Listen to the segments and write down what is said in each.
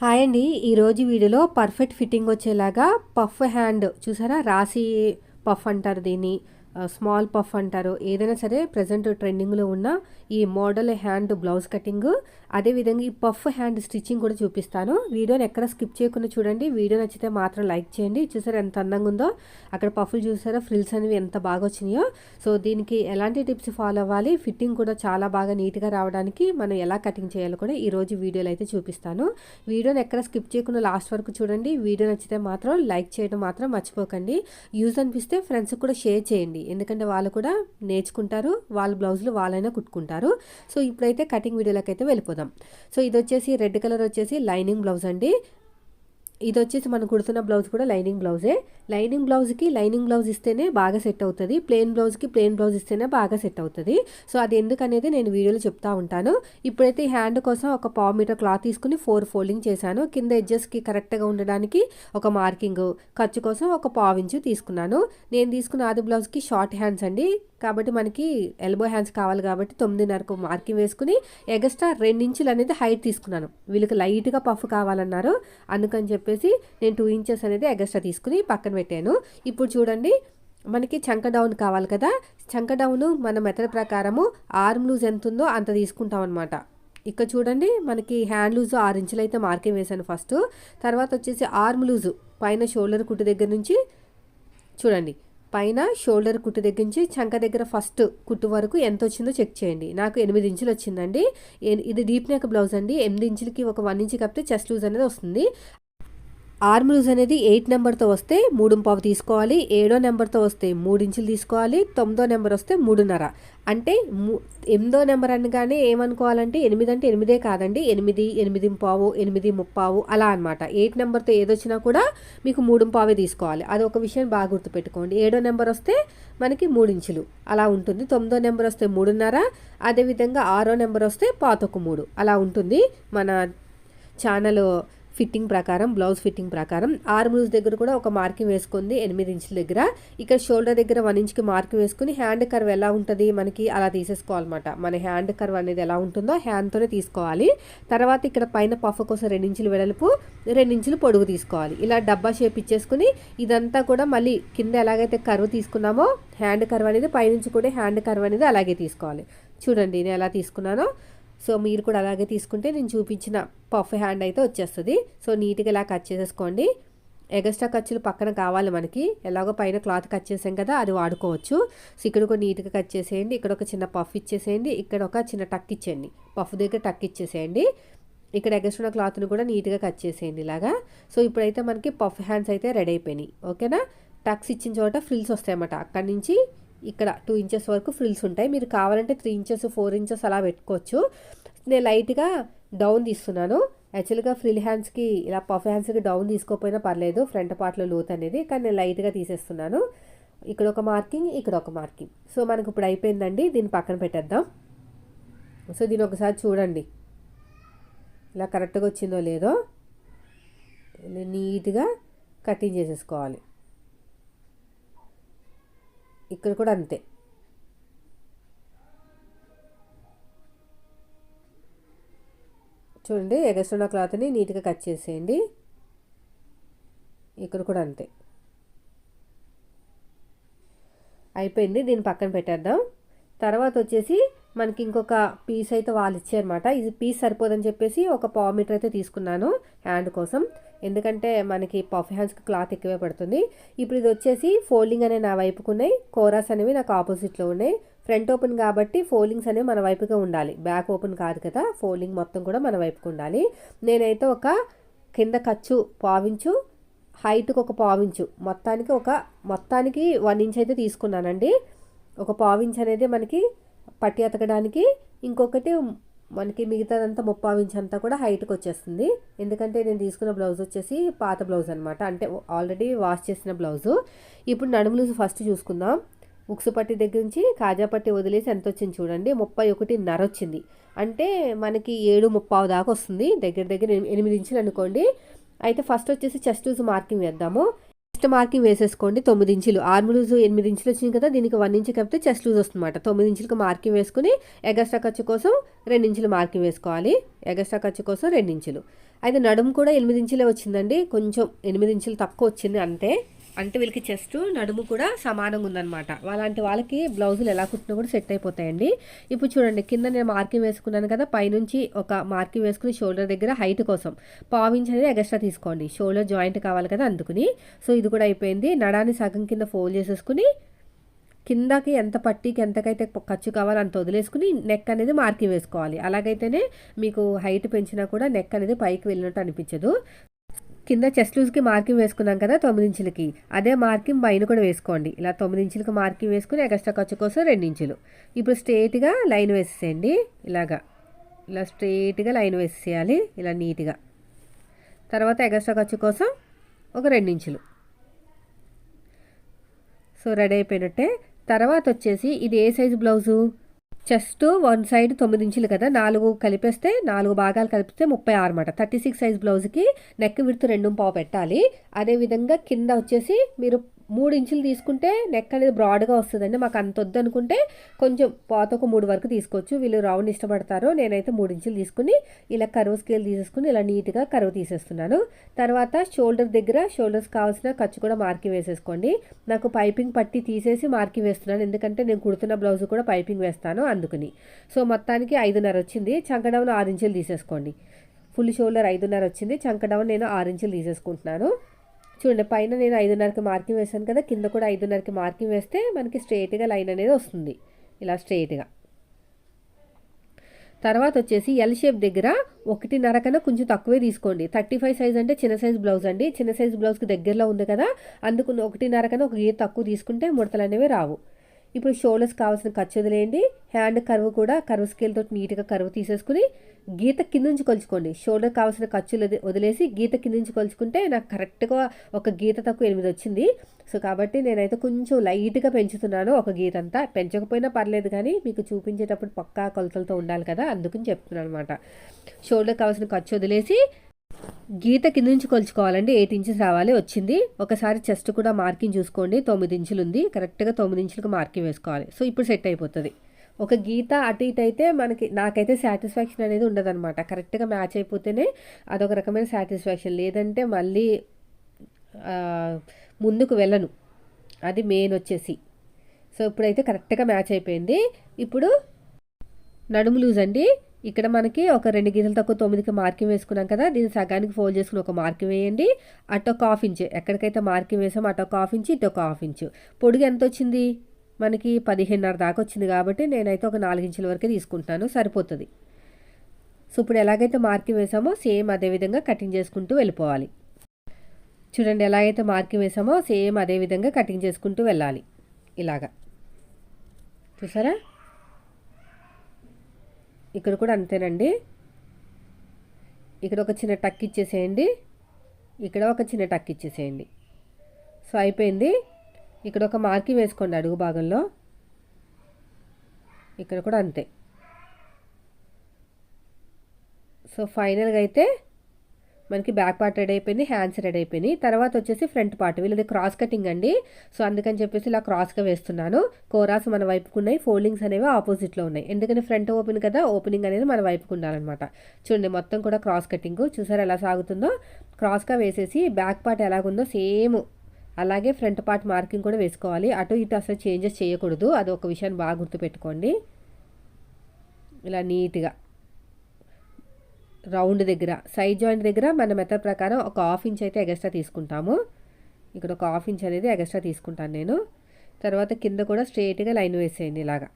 Hi అండి. ఈరోజు వీడియోలో పర్ఫెక్ట్ ఫిట్టింగ్ వచ్చేలాగా పఫ్ హ్యాండ్ చూసారా? రాసి పఫ్ అంటారు దీన్ని. స్మాల్ పఫ్ అంటారు. ఏదైనా సరే ప్రజెంట్ ట్రెండింగ్లో ఉన్న ఈ మోడల్ హ్యాండ్ బ్లౌజ్ కటింగ్. అదేవిధంగా ఈ పఫ్ హ్యాండ్ స్టిచ్చింగ్ కూడా చూపిస్తాను. వీడియోని ఎక్కడ స్కిప్ చేయకుండా చూడండి. వీడియో నచ్చితే మాత్రం లైక్ చేయండి. చూసారా ఎంత అందంగా ఉందో? అక్కడ పఫ్లు చూసారా? ఫ్రిల్స్ అనేవి ఎంత బాగా వచ్చినాయో. సో దీనికి ఎలాంటి టిప్స్ ఫాలో అవ్వాలి? ఫిట్టింగ్ కూడా చాలా బాగా నీట్గా రావడానికి మనం ఎలా కటింగ్ చేయాలో కూడా ఈ రోజు వీడియోలో అయితే చూపిస్తాను. వీడియోని ఎక్కడ స్కిప్ చేయకుండా లాస్ట్ వరకు చూడండి. వీడియో నచ్చితే మాత్రం లైక్ చేయడం మాత్రం మర్చిపోకండి. యూజ్ అనిపిస్తే ఫ్రెండ్స్కి కూడా షేర్ చేయండి. ఎందుకంటే వాళ్ళు కూడా నేర్చుకుంటారు వాళ్ళ బ్లౌజులు వాళ్ళైనా కుట్టుకుంటారు. సో ఇప్పుడైతే కటింగ్ వీడియోలోకి అయితే వెళ్ళిపోదాం. సో ఇది వచ్చేసి రెడ్ కలర్ వచ్చేసి లైనింగ్ బ్లౌజ్ అండి. ఇది వచ్చేసి మనం కుడుతున్న బ్లౌజ్ కూడా లైనింగ్ బ్లౌజే. లైనింగ్ బ్లౌజ్కి లైనింగ్ బ్లౌజ్ ఇస్తేనే బాగా సెట్ అవుతుంది. ప్లెయిన్ బ్లౌజ్కి ప్లెయిన్ బ్లౌజ్ ఇస్తేనే బాగా సెట్ అవుతుంది. సో అది ఎందుకనేది నేను వీడియోలో చెప్తా ఉంటాను. ఇప్పుడైతే ఈ హ్యాండ్ కోసం ఒక పావు మీటర్ క్లాత్ తీసుకుని ఫోర్ ఫోల్డింగ్ చేశాను. కింద ఎడ్జెస్కి కరెక్ట్గా ఉండడానికి ఒక మార్కింగ్. ఖర్చు కోసం ఒక పావు ఇంచు తీసుకున్నాను. నేను తీసుకున్న ఆది బ్లౌజ్కి షార్ట్ హ్యాండ్స్ అండి. కాబట్టి మనకి ఎల్బో హ్యాండ్స్ కావాలి కాబట్టి తొమ్మిదిన్నరకు మార్కింగ్ వేసుకుని ఎగస్ట్రా రెండించులు అనేది హైట్ తీసుకున్నాను. వీళ్ళకి లైట్గా పఫ్ కావాలన్నారు. అందుకని చెప్పేసి నేను టూ ఇంచెస్ అనేది ఎగస్ట్రా తీసుకుని పక్కన పెట్టాను. ఇప్పుడు చూడండి మనకి చంక డౌన్ కావాలి కదా. చంక డౌన్ మన మెథడ్ ప్రకారము ఆర్మ్ లూజ్ ఎంత ఉందో అంత తీసుకుంటాం అనమాట ఇక్కడ చూడండి మనకి హ్యాండ్ లూజ్ ఆరు ఇంచులు అయితే మార్కింగ్ వేశాను ఫస్ట్ తర్వాత వచ్చేసి ఆర్మ్ లూజు పైన షోల్డర్ కుట్టు దగ్గర నుంచి చూడండి పైన షోల్డర్ కుట్టు దగ్గర నుంచి చంక దగ్గర ఫస్ట్ కుట్టు వరకు ఎంత వచ్చిందో చెక్ చేయండి. నాకు ఎనిమిది ఇంచులు వచ్చిందండి. ఇది డీప్ నెక్ బ్లౌజ్ అండి. ఎనిమిది ఇంచులకి ఒక వన్ ఇంచ్ కప్పితే చెస్ట్ లూజ్ అనేది వస్తుంది. ఆర్మ్ లూజ్ అనేది ఎయిట్ నెంబర్తో వస్తే మూడు పావు తీసుకోవాలి ఏడో నెంబర్తో వస్తే మూడు ఇంచులు తీసుకోవాలి తొమ్మిదో నెంబర్ వస్తే మూడున్నర. అంటే ఎనిమిదో నెంబర్ అనగానే ఏమనుకోవాలంటే ఎనిమిది అంటే ఎనిమిదే కాదండి ఎనిమిది ఎనిమిది పావు ఎనిమిది ముప్పావు అలా అనమాట ఎయిట్ నెంబర్తో ఏదొచ్చినా కూడా మీకు మూడు పావే తీసుకోవాలి. అది ఒక విషయం బాగా గుర్తుపెట్టుకోండి. ఏడో నెంబర్ వస్తే మనకి మూడించులు అలా ఉంటుంది. తొమ్మిదో నెంబర్ వస్తే మూడున్నర అదేవిధంగా ఆరో నెంబర్ వస్తే పాతొక మూడు అలా ఉంటుంది మన ఛానల్ ఫిట్టింగ్ ప్రకారం బ్లౌజ్ ఫిట్టింగ్ ప్రకారం ఆర్మ్ దగ్గర కూడా ఒక మార్కింగ్ వేసుకుంది ఎనిమిది ఇంచుల దగ్గర. ఇక్కడ షోల్డర్ దగ్గర వన్ ఇంచ్కి మార్కింగ్ వేసుకుని హ్యాండ్ కర్వ్ ఎలా ఉంటుంది మనకి అలా తీసేసుకోవాలన్నమాట. మన హ్యాండ్ కర్వ్ అనేది ఎలా ఉంటుందో హ్యాండ్తోనే తీసుకోవాలి. తర్వాత ఇక్కడ పైన పఫ్ కోసం రెండించులు వెడల్పు రెండించులు పొడుగు తీసుకోవాలి. ఇలా డబ్బా షేప్ ఇచ్చేసుకుని ఇదంతా కూడా మళ్ళీ కింద ఎలాగైతే కర్వ్ తీసుకున్నామో హ్యాండ్ కర్వ్ అనేది పైనుంచి కూడా హ్యాండ్ కర్వ్ అనేది అలాగే తీసుకోవాలి. చూడండి నేను ఎలా తీసుకున్నానో. సో మీరు కూడా అలాగే తీసుకుంటే నేను చూపించిన పఫ్ హ్యాండ్ అయితే వచ్చేస్తుంది. సో నీట్గా ఇలా కట్ చేసేసుకోండి. ఎగస్ట్రా ఖర్చులు పక్కన కావాలి మనకి. ఎలాగో పైన క్లాత్ కట్ చేసాం కదా అది వాడుకోవచ్చు. సో ఇక్కడ ఒక నీట్గా కట్ చేసేయండి. ఇక్కడ ఒక చిన్న పఫ్ ఇచ్చేసేయండి. ఇక్కడ ఒక చిన్న టక్ ఇచ్చేయండి. పఫ్ దగ్గర టక్ ఇచ్చేసేయండి. ఇక్కడ ఎగస్ట్రా క్లాత్ని కూడా నీట్గా కట్ చేసేయండి ఇలాగా. సో ఇప్పుడైతే మనకి పఫ్ హ్యాండ్స్ అయితే రెడీ అయిపోయినాయి. ఓకేనా? టక్స్ ఇచ్చిన చోట ఫ్రిల్స్ వస్తాయన్నమాట. అక్కడి నుంచి ఇక్కడ టూ ఇంచెస్ వరకు ఫ్రిల్స్ ఉంటాయి. మీరు కావాలంటే త్రీ ఇంచెస్ ఫోర్ ఇంచెస్ అలా పెట్టుకోవచ్చు. నేను లైట్గా డౌన్ తీస్తున్నాను. యాక్చువల్గా ఫ్రిల్ హ్యాండ్స్కి ఇలా పఫ్ హ్యాండ్స్కి డౌన్ తీసుకోకపోయినా పర్లేదు. ఫ్రంట్ పార్ట్లో లోత్ అనేది. కానీ నేను లైట్గా తీసేస్తున్నాను. ఇక్కడ ఒక మార్కింగ్ ఇక్కడ ఒక మార్కింగ్ సో మనకు ఇప్పుడు అయిపోయిందండి. దీన్ని పక్కన పెట్టేద్దాం. సో దీన్ని ఒకసారి చూడండి. ఇలా కరెక్ట్గా వచ్చిందో లేదో. నీట్గా కటింగ్ చేసేసుకోవాలి. ఇక్కడ కూడా అంతే. చూడండి ఎగస్ట్రా క్లాత్ని నీట్గా కట్ చేసేయండి. ఇక్కడ కూడా అంతే. అయిపోయింది దీన్ని పక్కన పెట్టేద్దాం. తర్వాత వచ్చేసి మనకి ఇంకొక పీస్ అయితే వాళ్ళు ఇచ్చారన్నమాట. ఇది పీస్ సరిపోదని చెప్పేసి ఒక పావు మీటర్ అయితే తీసుకున్నాను హ్యాండ్ కోసం. ఎందుకంటే మనకి పఫ్ హ్యాండ్స్కి క్లాత్ ఎక్కువే పడుతుంది. ఇప్పుడు ఇది వచ్చేసి ఫోల్డింగ్ అనే నా వైపుకు ఉన్నాయి. కోరాస్ అనేవి నాకు ఆపోజిట్లో ఉన్నాయి. ఫ్రంట్ ఓపెన్ కాబట్టి ఫోల్డింగ్స్ అనేవి మన వైపుగా ఉండాలి. బ్యాక్ ఓపెన్ కాదు కదా. ఫోల్డింగ్ మొత్తం కూడా మన వైపుకు ఉండాలి. నేనైతే ఒక కింద ఖర్చు పావించు హైట్కి ఒక పావించు మొత్తానికి ఒక మొత్తానికి వన్ ఇంచ్ అయితే తీసుకున్నానండి. ఒక పావించ్ అనేది మనకి పట్టి అతకడానికి ఇంకొకటి మనకి మిగతాదంతా ముప్పావు ఇంచ్ అంతా కూడా హైట్కి వచ్చేస్తుంది. ఎందుకంటే నేను తీసుకున్న బ్లౌజ్ వచ్చేసి పాత బ్లౌజ్ అనమాట అంటే ఆల్రెడీ వాష్ చేసిన బ్లౌజు. ఇప్పుడు నడుములు ఫస్ట్ చూసుకుందాం. ఉక్సు పట్టి దగ్గర నుంచి కాజా పట్టి వదిలేసి ఎంత వచ్చింది చూడండి. ముప్పై ఒకటి నర వచ్చింది. అంటే మనకి ఏడు ముప్పావు దాకా వస్తుంది. దగ్గర దగ్గర ఎనిమిది ఇంచులు అనుకోండి. అయితే ఫస్ట్ వచ్చేసి చెస్ట్ లూజ్ మార్కింగ్ వేద్దాము. చెస్ట్ మార్కింగ్ వేసేసుకోండి. తొమ్మిది ఇంచులు. ఆర్మ్ లూజ్ ఎనిమిది ఇంచులు వచ్చింది కదా దీనికి వన్ ఇంచు కలిపితే చెస్ట్ లూజ్ వస్తుందన్నమాట. తొమ్మిది ఇంచులకు మార్కింగ్ వేసుకుని ఎగస్ట్రా ఖర్చు కోసం రెండు ఇంచులు మార్కింగ్ వేసుకోవాలి. ఎగస్ట్రా ఖర్చు కోసం రెండు ఇంచులు. అయితే నడుము కూడా ఎనిమిది ఇంచులే వచ్చిందండి. కొంచెం ఎనిమిది ఇంచులు తక్కువ వచ్చింది అంతే. అంటే వీళ్ళకి చెస్ట్ నడుము కూడా సమానంగా ఉందన్నమాట. అలాంటి వాళ్ళకి బ్లౌజులు ఎలా కుట్టినా కూడా సెట్ అయిపోతాయండి. ఇప్పుడు చూడండి కింద నేను మార్కింగ్ వేసుకున్నాను కదా పైనుంచి ఒక మార్కింగ్ వేసుకుని షోల్డర్ దగ్గర హైట్ కోసం. పావించి అనేది ఎక్స్ట్రా తీసుకోండి. షోల్డర్ జాయింట్ కావాలి కదా అందుకుని. సో ఇది కూడా అయిపోయింది. నడాన్ని సగం కింద ఫోల్డ్ చేసేసుకుని కిందకి ఎంత పట్టీకి ఎంతకైతే ఖర్చు కావాలో అంత వదిలేసుకుని నెక్ అనేది మార్కింగ్ వేసుకోవాలి. అలాగైతేనే మీకు హైట్ పెంచినా కూడా నెక్ అనేది పైకి వెళ్ళినట్టు అనిపించదు. కింద చెస్ట్ లూజ్కి మార్కింగ్ వేసుకున్నాం కదా తొమ్మిది ఇంచులకి. అదే మార్కింగ్ పైన కూడా వేసుకోండి. ఇలా తొమ్మిది ఇంచులకి మార్కింగ్ వేసుకుని ఎక్స్ట్రా ఖర్చు కోసం రెండు ఇంచులు. ఇప్పుడు స్ట్రేట్గా లైన్ వేసేయండి ఇలాగా. ఇలా స్ట్రేట్గా లైన్ వేసేయాలి ఇలా నీట్గా. తర్వాత ఎక్స్ట్రా ఖర్చు కోసం ఒక రెండు ఇంచులు. సో రెడీ అయిపోయినట్టే. తర్వాత వచ్చేసి ఇది ఏ size blouse? Chest one side తొమ్మిది ఇంచులు కదా నాలుగు కలిపేస్తే నాలుగు భాగాలు కలిపితే ముప్పై ఆరు అనమాట థర్టీ సిక్స్ సైజ్ బ్లౌజ్కి నెక్ విడుతు రెండు పావు పెట్టాలి. అదేవిధంగా కింద వచ్చేసి మీరు మూడు ఇంచులు తీసుకుంటే నెక్ అనేది బ్రాడ్గా వస్తుందండి. మాకు అంత వద్దు అనుకుంటే కొంచెం పాత ఒక మూడు వరకు తీసుకోవచ్చు. వీళ్ళు రౌండ్ ఇష్టపడతారు నేనైతే మూడు ఇంచులు తీసుకుని ఇలా కరువు స్కేల్ తీసేసుకుని ఇలా నీట్గా కరువు తీసేస్తున్నాను. తర్వాత షోల్డర్ దగ్గర షోల్డర్స్ కావాల్సిన ఖర్చు కూడా మార్కింగ్ వేసేసుకోండి. నాకు పైపింగ్ పట్టి తీసేసి మార్కింగ్ వేస్తున్నాను. ఎందుకంటే నేను కుడుతున్న బ్లౌజ్ కూడా పైపింగ్ వేస్తాను అందుకని. సో మొత్తానికి ఐదున్నర వచ్చింది. చంకడౌన్ ఆరు ఇంచులు తీసేసుకోండి. ఫుల్ షోల్డర్ ఐదున్నర వచ్చింది. చంకడౌన్ నేను ఆరు ఇంచులు తీసేసుకుంటున్నాను. చూడండి పైన నేను ఐదున్నరకి మార్కింగ్ వేసాను కదా కింద కూడా ఐదున్నరకి మార్కింగ్ వేస్తే మనకి స్ట్రైట్గా లైన్ అనేది వస్తుంది. ఇలా స్ట్రైట్గా. తర్వాత వచ్చేసి ఎల్ షేప్ దగ్గర ఒకటిన్నర కన్నా కొంచెం తక్కువే తీసుకోండి. థర్టీ ఫైవ్ సైజ్ అంటే చిన్న సైజ్ బ్లౌజ్ అండి. చిన్న సైజ్ బ్లౌజ్కి దగ్గరలో ఉంది కదా అందుకు ఒకటిన్నర కన్నా ఒక గీత తక్కువ తీసుకుంటే ముడతలు అనేవి రావు. ఇప్పుడు షోల్డర్స్ కావాల్సిన ఖర్చు వదిలేయండి హ్యాండ్ కర్వ్ కూడా కర్వ్ స్కేల్తో నీట్గా కర్వ్ తీసేసుకుని గీత కింద నుంచి కొలుచుకోండి. షోల్డర్ కావాల్సిన ఖర్చులు వదిలేసి గీత కింద నుంచి కొలుచుకుంటే నాకు కరెక్ట్గా ఒక గీత తక్కువ ఎనిమిది వచ్చింది. సో కాబట్టి నేనైతే కొంచెం లైట్గా పెంచుతున్నాను ఒక గీత అంతా పెంచకపోయినా పర్లేదు కానీ మీకు చూపించేటప్పుడు పక్కా కొలతలతో ఉండాలి కదా అందుకని చెప్తున్నాను అనమాట షోల్డర్ కావాల్సిన ఖర్చు వదిలేసి గీత కింద నుంచి కొలుచుకోవాలండి. ఎయిట్ ఇంచెస్ రావాలి. వచ్చింది. ఒకసారి చెస్ట్ కూడా మార్కింగ్ చూసుకోండి. తొమ్మిది ఇంచులు ఉంది. కరెక్ట్గా తొమ్మిది ఇంచులకు మార్కింగ్ వేసుకోవాలి. సో ఇప్పుడు సెట్ అయిపోతుంది. ఒక గీత అటు ఇటు అయితే మనకి నాకైతే సాటిస్ఫాక్షన్ అనేది ఉండదన్నమాట. కరెక్ట్గా మ్యాచ్ అయిపోతేనే అదొక రకమైన సాటిస్ఫాక్షన్. లేదంటే మళ్ళీ ముందుకు వెళ్ళను. అది మెయిన్ వచ్చేసి. సో ఇప్పుడైతే కరెక్ట్గా మ్యాచ్ అయిపోయింది. ఇప్పుడు నడుము లూజ్ అండి. ఇక్కడ మనకి ఒక రెండు గీతలు తక్కువ తొమ్మిదికి మార్కింగ్ వేసుకున్నాం కదా దీన్ని సగానికి ఫోల్డ్ చేసుకుని ఒక మార్కింగ్ వేయండి. అటు ఒక హాఫ్ ఇంచ్. ఎక్కడికైతే మార్కింగ్ వేసామో అటు ఒక హాఫ్ ఇంచ్ ఇటు ఒక హాఫ్ ఇంచ్. పొడుగు ఎంత వచ్చింది? మనకి పదిహేనున్నర దాకా వచ్చింది కాబట్టి నేనైతే ఒక నాలుగు ఇంచుల వరకే తీసుకుంటున్నాను. సరిపోతుంది. సో ఇప్పుడు ఎలాగైతే మార్కింగ్ వేసామో సేమ్ అదే విధంగా కటింగ్ చేసుకుంటూ వెళ్ళిపోవాలి. చూడండి ఎలాగైతే మార్కింగ్ వేసామో సేమ్ అదే విధంగా కటింగ్ చేసుకుంటూ వెళ్ళాలి. ఇలాగా. చూసారా? ఇక్కడ కూడా అంతేనండి. ఇక్కడ ఒక చిన్న టక్ ఇచ్చేసేయండి. ఇక్కడ ఒక చిన్న టక్ ఇచ్చేసేయండి. సో అయిపోయింది. ఇక్కడ ఒక మార్కింగ్ వేసుకోండి అడుగు భాగంలో. ఇక్కడ కూడా అంతే. సో ఫైనల్గా అయితే మనకి బ్యాక్ పార్ట్ రెడీ అయిపోయింది హ్యాండ్స్ రెడీ అయిపోయినాయి. తర్వాత వచ్చేసి ఫ్రంట్ పార్ట్ వీళ్ళది క్రాస్ కటింగ్ అండి. సో అందుకని చెప్పేసి ఇలా క్రాస్గా వేస్తున్నాను. కోరాస్ మన వైపుకున్నాయి ఫోల్డింగ్స్ అనేవి ఆపోజిట్లో ఉన్నాయి. ఎందుకని ఫ్రంట్ ఓపెన్ కదా ఓపెనింగ్ అనేది మన వైపుకు ఉండాలన్నమాట. చూడండి మొత్తం కూడా క్రాస్ కటింగ్. చూసారు ఎలా సాగుతుందో? క్రాస్గా వేసేసి బ్యాక్ పార్ట్ ఎలాగుందో సేమ్ అలాగే ఫ్రంట్ పార్ట్ మార్కింగ్ కూడా వేసుకోవాలి. అటు ఇటు అసలు చేంజెస్ చేయకూడదు. అది ఒక విషయాన్ని బాగా గుర్తుపెట్టుకోండి. ఇలా నీట్గా. రౌండ్ దగ్గర సైడ్ జాయింట్ దగ్గర మన మెథడ్ ప్రకారం ఒక హాఫ్ ఇంచ్ అయితే ఎగస్ట్రా తీసుకుంటాము. ఇక్కడ ఒక హాఫ్ ఇంచ్ అనేది ఎగస్ట్రా తీసుకుంటాను నేను. తర్వాత కింద కూడా స్ట్రేట్గా లైన్ వేసేయండి ఇలాగా.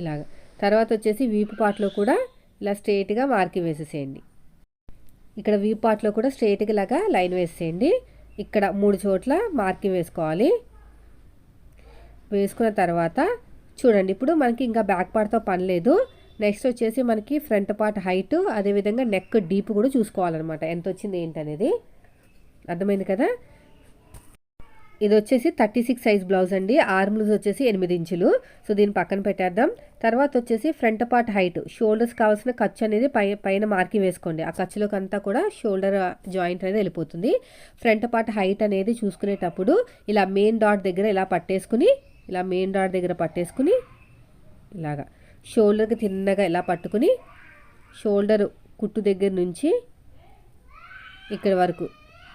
ఇలాగ. తర్వాత వచ్చేసి వీపు పార్ట్లో కూడా ఇలా స్ట్రేట్గా మార్కింగ్ వేసేసేయండి. ఇక్కడ వీపు పార్ట్లో కూడా స్ట్రేట్గా లాగా లైన్ వేసేయండి. ఇక్కడ మూడు చోట్ల మార్కింగ్ వేసుకోవాలి. వేసుకున్న తర్వాత చూడండి ఇప్పుడు మనకి ఇంకా బ్యాక్ పార్ట్తో పని లేదు. నెక్స్ట్ వచ్చేసి మనకి ఫ్రంట్ పార్ట్ హైట్ అదేవిధంగా నెక్ డీప్ కూడా చూసుకోవాలన్నమాట. ఎంత వచ్చింది ఏంటనేది అర్థమైంది కదా? ఇది వచ్చేసి థర్టీ సిక్స్ సైజ్ బ్లౌజ్ అండి. ఆర్మ్లూజ్ వచ్చేసి ఎనిమిది ఇంచులు. సో దీన్ని పక్కన పెట్టేద్దాం. తర్వాత వచ్చేసి ఫ్రంట్ పార్ట్ హైట్. షోల్డర్స్ కావాల్సిన ఖర్చు అనేది పై పైన మార్కింగ్ వేసుకోండి. ఆ ఖర్చులోకి అంతా కూడా షోల్డర్ జాయింట్ అనేది వెళ్ళిపోతుంది. ఫ్రంట్ పార్ట్ హైట్ అనేది చూసుకునేటప్పుడు ఇలా మెయిన్ డాట్ దగ్గర ఇలా పట్టేసుకుని ఇలా మెయిన్ డాట్ దగ్గర పట్టేసుకుని ఇలాగా షోల్డర్కి తిన్నగా ఇలా పట్టుకుని షోల్డర్ కుట్టు దగ్గర నుంచి ఇక్కడ వరకు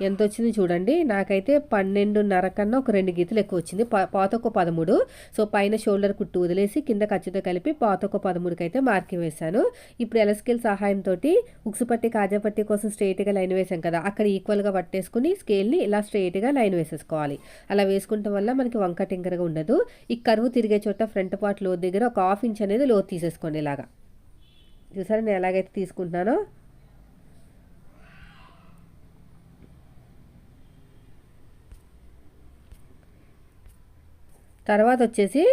ఎంత వచ్చింది చూడండి. నాకైతే పన్నెండున్నర కన్నా ఒక రెండు గీతలు ఎక్కువ వచ్చింది పాత ఒక పదమూడు. సో పైన షోల్డర్ కుట్టు వదిలేసి కింద ఖర్చుతో కలిపి పాత ఒక పదమూడుకి అయితే మార్కింగ్ వేశాను. ఇప్పుడు ఎలస్కేల్ సహాయంతో ఉక్సు పట్టి కాజా పట్టి కోసం స్ట్రైట్గా లైన్ వేసాం కదా. అక్కడ ఈక్వల్గా పట్టేసుకుని స్కేల్ని ఇలా స్ట్రైట్గా లైన్ వేసేసుకోవాలి. అలా వేసుకుంటాం వల్ల మనకి వంక టింకరగా ఉండదు. ఈ కరువు తిరిగే చోట ఫ్రంట్ పార్ట్లో దగ్గర ఒక హాఫ్ ఇంచ్ అనేది లో తీసేసుకోండి ఇలాగా. చూసారా నేను ఎలాగైతే తీసుకుంటున్నానో? తర్వాత వచ్చేసి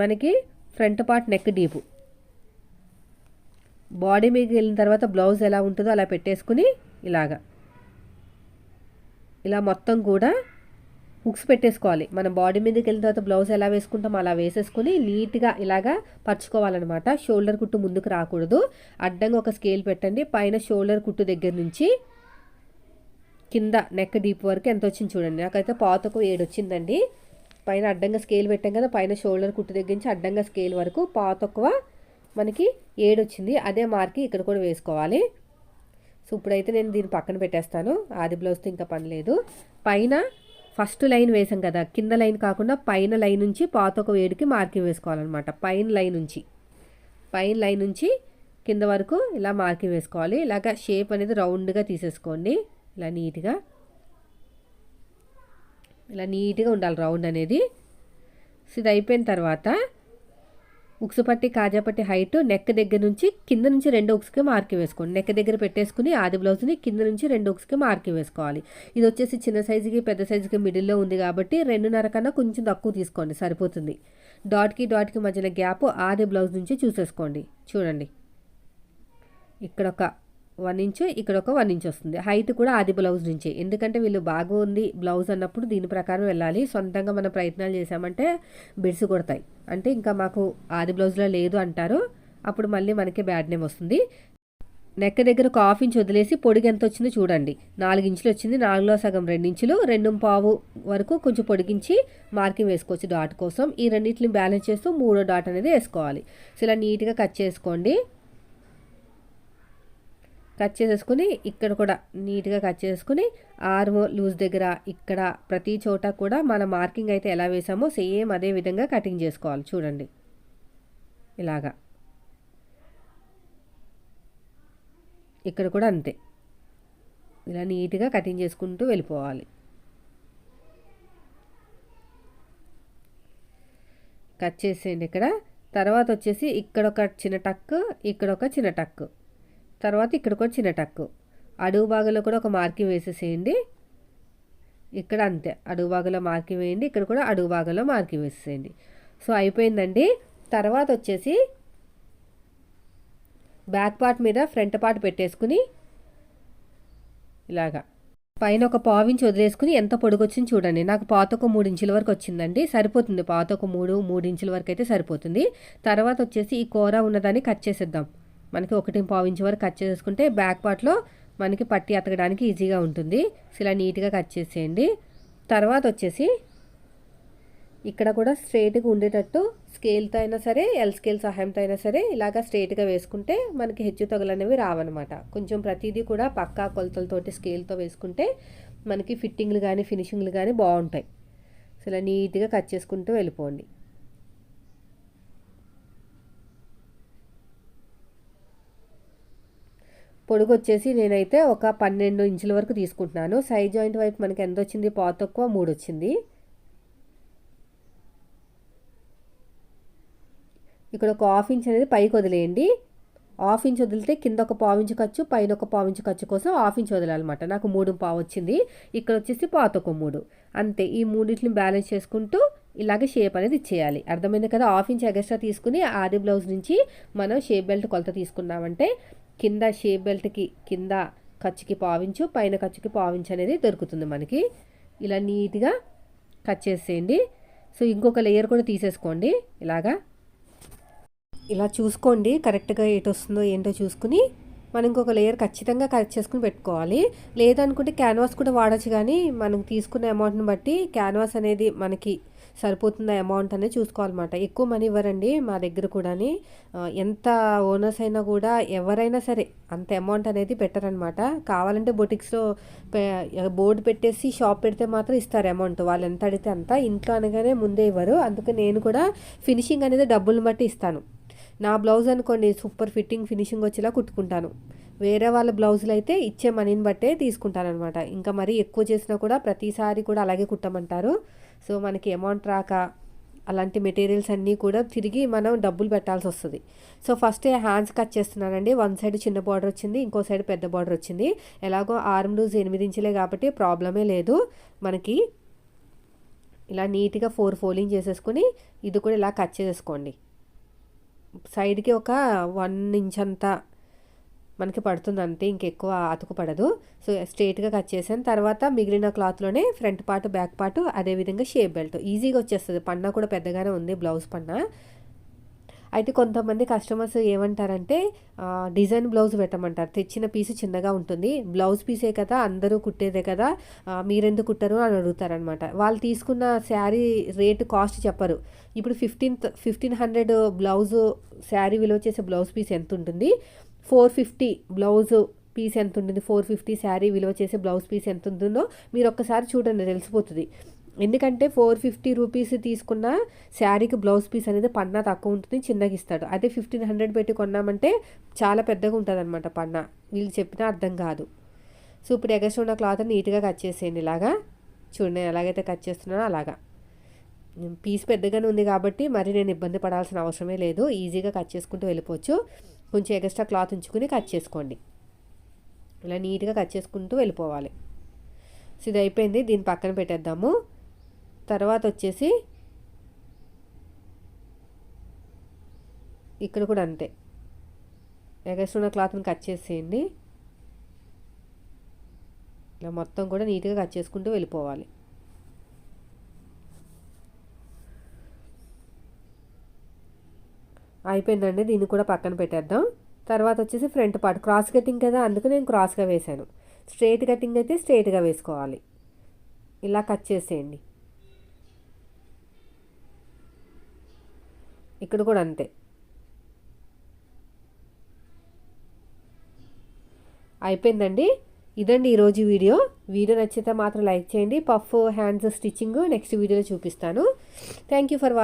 మనకి front part neck deep. Body మీకు వెళ్ళిన తర్వాత బ్లౌజ్ ఎలా ఉంటుందో అలా పెట్టేసుకుని ఇలాగా. ఇలా మొత్తం కూడా హుక్స్ పెట్టేసుకోవాలి. మనం బాడీ మీదకి వెళ్ళిన తర్వాత బ్లౌజ్ ఎలా వేసుకుంటాం అలా వేసేసుకుని నీట్గా ఇలాగా పరుచుకోవాలన్నమాట. షోల్డర్ కుట్టు ముందుకు రాకూడదు. అడ్డంగా ఒక స్కేల్ పెట్టండి. పైన షోల్డర్ కుట్టు దగ్గర నుంచి కింద నెక్ డీప్ వరకు ఎంత వచ్చింది చూడండి. నాకైతే పాతకు ఏడు వచ్చిందండి పైన అడ్డంగా స్కేల్ పెట్టాం కదా పైన షోల్డర్ కుట్టు దగ్గర నుంచి అడ్డంగా స్కేల్ వరకు పాతొక్కువ మనకి ఏడు వచ్చింది. అదే మార్కి ఇక్కడ కూడా వేసుకోవాలి. సో ఇప్పుడైతే నేను దీన్ని పక్కన పెట్టేస్తాను. ఆది బ్లౌజ్తో ఇంకా పని లేదు. పైన ఫస్ట్ లైన్ వేసాం కదా కింద లైన్ కాకుండా పైన లైన్ నుంచి పాతొక వేడికి మార్కింగ్ వేసుకోవాలన్నమాట. పైన లైన్ నుంచి. పైన లైన్ నుంచి కింద వరకు ఇలా మార్కింగ్ వేసుకోవాలి. ఇలాగ షేప్ అనేది రౌండ్గా తీసేసుకోండి. ఇలా నీట్గా ఇలా నీట్గా ఉండాలి రౌండ్ అనేది. సో ఇది అయిపోయిన తర్వాత ఉక్సు పట్టి కాజా హైట్ నెక్ దగ్గర నుంచి కింద నుంచి రెండు ఉక్స్కి మార్కింగ్ వేసుకోండి. నెక్ దగ్గర పెట్టేసుకుని ఆది బ్లౌజ్ని కింద నుంచి రెండు ఉక్స్కి మార్కింగ్ వేసుకోవాలి. ఇది వచ్చేసి చిన్న సైజుకి పెద్ద సైజుకి మిడిల్లో ఉంది కాబట్టి రెండున్నర కన్నా కొంచెం తక్కువ తీసుకోండి. సరిపోతుంది. డాట్కి డాట్కి మధ్యన గ్యాప్ ఆది బ్లౌజ్ నుంచి చూసేసుకోండి. చూడండి. ఇక్కడ ఒక వన్ ఇంచ్ ఇక్కడ ఒక వన్ ఇంచ్ వస్తుంది. హైట్ కూడా ఆది బ్లౌజ్ నుంచి. ఎందుకంటే వీళ్ళు బాగా ఉంది బ్లౌజ్ అన్నప్పుడు దీని ప్రకారం వెళ్ళాలి. సొంతంగా మనం ప్రయత్నాలు చేసామంటే బిడ్స్ కొడతాయి. అంటే ఇంకా మాకు ఆది బ్లౌజ్లో లేదు అంటారు. అప్పుడు మళ్ళీ మనకి బ్యాడ్ నేమ్ వస్తుంది. నెక్ దగ్గర ఒక హాఫ్ ఇంచ్ వదిలేసి పొడిగి ఎంత వచ్చిందో చూడండి. నాలుగు ఇంచులు వచ్చింది. నాలుగులో సగం రెండు ఇంచులు. రెండు పావు వరకు కొంచెం పొడిగించి మార్కింగ్ వేసుకోవచ్చు డాట్ కోసం. ఈ రెండింటిని బ్యాలెన్స్ చేస్తూ మూడో డాట్ అనేది వేసుకోవాలి. సో ఇలా నీట్గా కట్ చేసుకోండి. కట్ చేసేసుకుని ఇక్కడ కూడా నీట్గా కట్ చేసుకుని ఆర్మ్ లూజ్ దగ్గర ఇక్కడ ప్రతి చోట కూడా మన మార్కింగ్ అయితే ఎలా వేసామో సేమ్ అదే విధంగా కటింగ్ చేసుకోవాలి. చూడండి. ఇలాగా. ఇక్కడ కూడా అంతే. ఇలా నీట్గా కటింగ్ చేసుకుంటూ వెళ్ళిపోవాలి. కట్ చేసేయండి ఇక్కడ. తర్వాత వచ్చేసి ఇక్కడ ఒక చిన్న టక్ ఇక్కడ ఒక చిన్న టక్. తర్వాత ఇక్కడ కూడా టక్కు. అడుగు భాగంలో కూడా ఒక మార్కింగ్ వేసేసేయండి. ఇక్కడ అంతే. అడుగు భాగంలో మార్కింగ్ వేయండి. ఇక్కడ కూడా అడుగు భాగంలో మార్కింగ్ వేసేసేయండి. సో అయిపోయిందండి. తర్వాత వచ్చేసి బ్యాక్ పార్ట్ మీద ఫ్రంట్ పార్ట్ పెట్టేసుకుని ఇలాగా. పైన ఒక పావించి వదిలేసుకుని ఎంత పొడుగొచ్చింది చూడండి. నాకు పాత ఒక మూడు ఇంచుల వరకు వచ్చిందండి. సరిపోతుంది. పాత ఒక మూడు మూడు ఇంచుల వరకు అయితే సరిపోతుంది. తర్వాత వచ్చేసి ఈ కూర ఉన్నదాన్ని కట్ చేసేద్దాం. మనకి ఒకటి పావించి వరకు కట్ చేసుకుంటే బ్యాక్ పార్ట్లో మనకి పట్టి అతకడానికి ఈజీగా ఉంటుంది. ఇలా నీట్గా కట్ చేసేయండి. తర్వాత వచ్చేసి ఇక్కడ కూడా స్ట్రేట్గా ఉండేటట్టు స్కేల్తో అయినా సరే ఎల్ స్కేల్ సహాయంతో అయినా సరే ఇలాగ స్ట్రేట్గా వేసుకుంటే మనకి హెచ్చు తగులనేవి రావన్నమాట. కొంచెం ప్రతిదీ కూడా పక్కా కొలతలతోటి స్కేల్తో వేసుకుంటే మనకి ఫిట్టింగ్లు కానీ ఫినిషింగ్లు కానీ బాగుంటాయి. సో ఇలా నీట్గా కట్ చేసుకుంటూ వెళ్ళిపోండి. పొడుగు వచ్చేసి నేనైతే ఒక పన్నెండు ఇంచుల వరకు తీసుకుంటున్నాను. సైడ్ జాయింట్ వైపు మనకి ఎంత వచ్చింది పాత తక్కువ మూడు వచ్చింది ఇక్కడ ఒక హాఫ్ ఇంచ్ అనేది పైకి వదిలేయండి. హాఫ్ ఇంచ్ వదిలితే కింద ఒక పావు ఇంచు ఖర్చు పైన ఒక పావు ఇంచు ఖర్చు కోసం హాఫ్ ఇంచ్ వదలాలన్నమాట. నాకు మూడు పావు వచ్చింది. ఇక్కడ వచ్చేసి పాత ఒక మూడు. అంతే. ఈ మూడింటిని బ్యాలెన్స్ చేసుకుంటూ ఇలాగే షేప్ అనేది ఇచ్చేయాలి. అర్థమైంది కదా? హాఫ్ ఇంచ్ ఎగస్ట్రా తీసుకుని ఆది బ్లౌజ్ నుంచి మనం షేప్ బెల్ట్ కొలత తీసుకున్నామంటే కింద షేప్ బెల్ట్కి కింద ఖర్చుకి పావించు పైన ఖర్చుకి పావించు అనేది దొరుకుతుంది మనకి. ఇలా నీట్గా కట్ చేసేయండి. సో ఇంకొక లేయర్ కూడా తీసేసుకోండి. ఇలాగా. ఇలా చూసుకోండి. కరెక్ట్గా ఎటు వస్తుందో ఏంటో చూసుకుని మనం ఇంకొక లేయర్ ఖచ్చితంగా కట్ చేసుకుని పెట్టుకోవాలి. లేదనుకుంటే క్యాన్వాస్ కూడా వాడచ్చు కానీ మనం తీసుకున్న అమౌంట్ని బట్టి క్యాన్వాస్ అనేది మనకి సరిపోతుందా అమౌంట్ అనేది చూసుకోవాలన్నమాట. ఎక్కువ మనీ ఇవ్వరండి మా దగ్గర కూడాని. ఎంత ఓనర్స్ అయినా కూడా ఎవరైనా సరే అంత అమౌంట్ అనేది పెట్టరనమాట కావాలంటే బొటిక్స్లో బోర్డు పెట్టేసి షాప్ పెడితే మాత్రం ఇస్తారు అమౌంట్ వాళ్ళు ఎంత అడిగితే అంత ఇంట్లో అనగానే ముందే ఇవ్వరు. అందుకే నేను కూడా ఫినిషింగ్ అనేది డబ్బులను బట్టి ఇస్తాను. నా బ్లౌజ్ అనుకోండి సూపర్ ఫిట్టింగ్ ఫినిషింగ్ వచ్చేలా కుట్టుకుంటాను. వేరే వాళ్ళ బ్లౌజులు అయితే ఇచ్చే మనీని బట్టే తీసుకుంటాను అనమాట ఇంకా మరీ ఎక్కువ చేసినా కూడా ప్రతిసారి కూడా అలాగే కుట్టమంటారు. సో మనకి అమౌంట్ రాక అలాంటి మెటీరియల్స్ అన్నీ కూడా తిరిగి మనం డబ్బులు పెట్టాల్సి వస్తుంది. సో ఫస్ట్ హ్యాండ్స్ కట్ చేస్తున్నానండి. వన్ సైడ్ చిన్న బార్డర్ వచ్చింది ఇంకో సైడ్ పెద్ద బార్డర్ వచ్చింది. ఎలాగో ఆర్మ్ లూజ్ ఎనిమిది ఇంచులే కాబట్టి ప్రాబ్లమే లేదు. మనకి ఇలా నీట్గా ఫోర్ ఫోల్డింగ్ చేసేసుకుని ఇది కూడా ఇలా కట్ చేసేసుకోండి. సైడ్కి ఒక వన్ ఇంచ్ అంతా మనకి పడుతుంది అంతే ఇంకెక్కువ అతుకు పడదు. సో స్ట్రైట్గా కట్ చేసాను తర్వాత మిగిలిన క్లాత్లోనే ఫ్రంట్ పార్ట్ బ్యాక్ పార్ట్ అదేవిధంగా షేప్ బెల్ట్. ఈజీగా వచ్చేస్తుంది. పన్నా కూడా పెద్దగానే ఉంది బ్లౌజ్ పన్నా అయితే కొంతమంది కస్టమర్స్ ఏమంటారంటే డిజైన్ బ్లౌజ్ పెట్టమంటారు. తెచ్చిన పీస్ చిన్నగా ఉంటుంది. బ్లౌజ్ పీసే కదా అందరూ కుట్టేదే కదా మీరెందుకు కుట్టరు అని అడుగుతారనమాట వాళ్ళు తీసుకున్న శారీ రేటు కాస్ట్ చెప్పరు. ఇప్పుడు fifteenth fifteen hundred blouse sari విలువ చేసే బ్లౌజ్ పీస్ ఎంత ఉంటుంది ఫోర్ ఫిఫ్టీ బ్లౌజ్ పీస్ ఎంత ఉంటుంది ఫోర్ ఫిఫ్టీ శారీ విలువ చేసే బ్లౌజ్ పీస్ ఎంత ఉంటుందో మీరు ఒక్కసారి చూడండి తెలిసిపోతుంది. ఎందుకంటే ఫోర్ ఫిఫ్టీ రూపీస్ తీసుకున్న శారీకి బ్లౌజ్ పీస్ అనేది పన్నా తక్కువ ఉంటుంది చిన్నగా ఇస్తాడు. అదే ఫిఫ్టీన్ హండ్రెడ్ పెట్టి కొన్నామంటే చాలా పెద్దగా ఉంటుంది అనమాట పన్నా. వీళ్ళు చెప్పినా అర్థం కాదు. సో ఇప్పుడు ఎగస్ట్ ఉన్న క్లాత్ నీట్గా కట్ చేసేయండి ఇలాగా. చూడండి నేను ఎలాగైతే కట్ చేస్తున్నానో అలాగా. పీస్ పెద్దగానే ఉంది కాబట్టి మరి నేను ఇబ్బంది పడాల్సిన అవసరమే లేదు. ఈజీగా కట్ చేసుకుంటూ వెళ్ళిపోవచ్చు. కొంచెం ఎక్స్ట్రా క్లాత్ ఉంచుకుని కట్ చేసుకోండి. ఇలా నీట్గా కట్ చేసుకుంటూ వెళ్ళిపోవాలి. సో ఇది అయిపోయింది. దీన్ని పక్కన పెట్టేద్దాము. తర్వాత వచ్చేసి ఇక్కడ కూడా అంతే. ఎగస్ట్ ఉన్న క్లాత్ని కట్ చేసేయండి. ఇలా మొత్తం కూడా నీట్గా కట్ చేసుకుంటూ వెళ్ళిపోవాలి. అయిపోయిందండి దీన్ని కూడా పక్కన పెట్టేద్దాం. తర్వాత వచ్చేసి ఫ్రంట్ పార్ట్ క్రాస్ కటింగ్ కదా అందుకు నేను క్రాస్గా వేశాను. స్ట్రైట్ కటింగ్ అయితే స్ట్రైట్గా వేసుకోవాలి. ఇలా కట్ చేసేయండి. ఇక్కడ కూడా అంతే. అయిపోయిందండి. ఇదండి ఈరోజు వీడియో. వీడియో నచ్చితే మాత్రం లైక్ చేయండి. పఫ్ హ్యాండ్స్ స్టిచ్చింగ్ నెక్స్ట్ వీడియోలో చూపిస్తాను. Thank you for watching